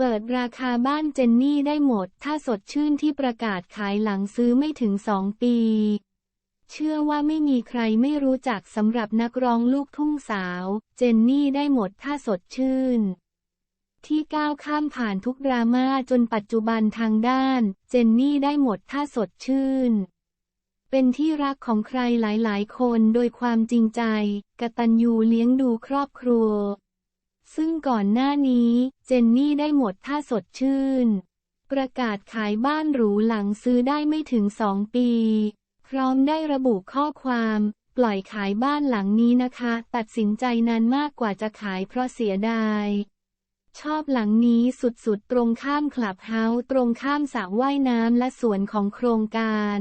เปิดราคาบ้านเจนนี่ได้หมด ถ้าสดชื่นที่ประกาศขายหลังซื้อไม่ถึงสองปี เชื่อว่าไม่มีใครไม่รู้จักสำหรับนักร้องลูกทุ่งสาว เจนนี่ได้หมดถ้าสดชื่น ที่ก้าวข้ามผ่านทุกดราม่าจนปัจจุบันทางด้าน เจนนี่ได้หมดถ้าสดชื่น เป็นที่รักของใครหลายๆ คนโดยความจริงใจ กตัญญูเลี้ยงดูครอบครัว ซึ่งก่อนหน้านี้เจนนี่ได้หมดถ้าสดชื่น ประกาศขายบ้านหรูหลังซื้อได้ไม่ถึงสองปี พร้อมได้ระบุข้อความ ปล่อยขายบ้านหลังนี้นะคะ ตัดสินใจนานมากกว่าจะขายเพราะเสียดายชอบหลังนี้สุดๆ ตรงข้ามคลับเฮาส์ตรงข้ามสระว่ายน้ำและสวนของโครงการ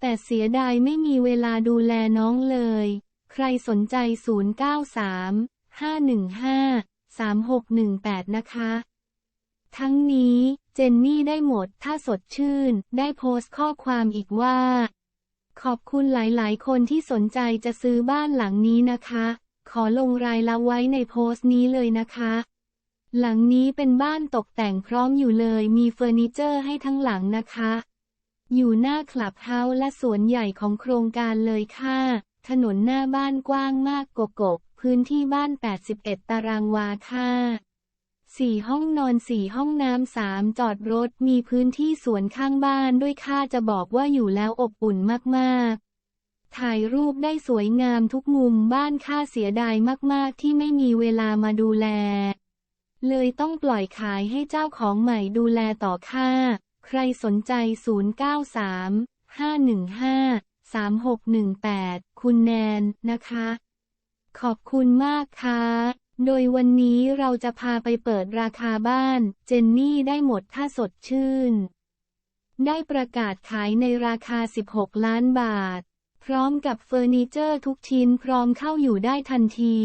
แต่เสียดายไม่มีเวลาดูแลน้องเลย ใครสนใจ 093 515 3618 นะคะ ทั้งนี้เจนนี่ได้หมดถ้าสดชื่น ได้โพสต์ข้อความอีกว่า ขอบคุณหลายๆ คนที่สนใจจะซื้อบ้านหลังนี้นะคะ ขอลงรายละไว้ในโพสต์นี้เลยนะคะหลังนี้เป็นบ้านตกแต่งพร้อมอยู่เลย มีเฟอร์นิเจอร์ให้ทั้งหลังนะคะ อยู่หน้าคลับเฮาส์และสวนใหญ่ของโครงการเลยค่ะ ถนนหน้าบ้านกว้างมากกกก พื้นที่บ้าน 81 ตารางวาค่ะสี่ห้องนอนสี่ห้องน้ำสามจอดรถมีพื้นที่สวนข้างบ้านด้วยค่าจะบอกว่าอยู่แล้วอบอุ่นมากๆ ถ่ายรูปได้สวยงามทุกมุมบ้านค่าเสียดายมากๆ ที่ไม่มีเวลามาดูแล เลยต้องปล่อยขายให้เจ้าของใหม่ดูแลต่อค่า ใครสนใจ 093 515 3618 คุณแนนนะคะ ขอบคุณมากค่ะ โดยวันนี้เราจะพาไปเปิดราคาบ้าน เจนนี่ได้หมดถ้าสดชื่น ได้ประกาศขายในราคา 16 ล้านบาท พร้อมกับเฟอร์นิเจอร์ทุกชิ้นพร้อมเข้าอยู่ได้ทันที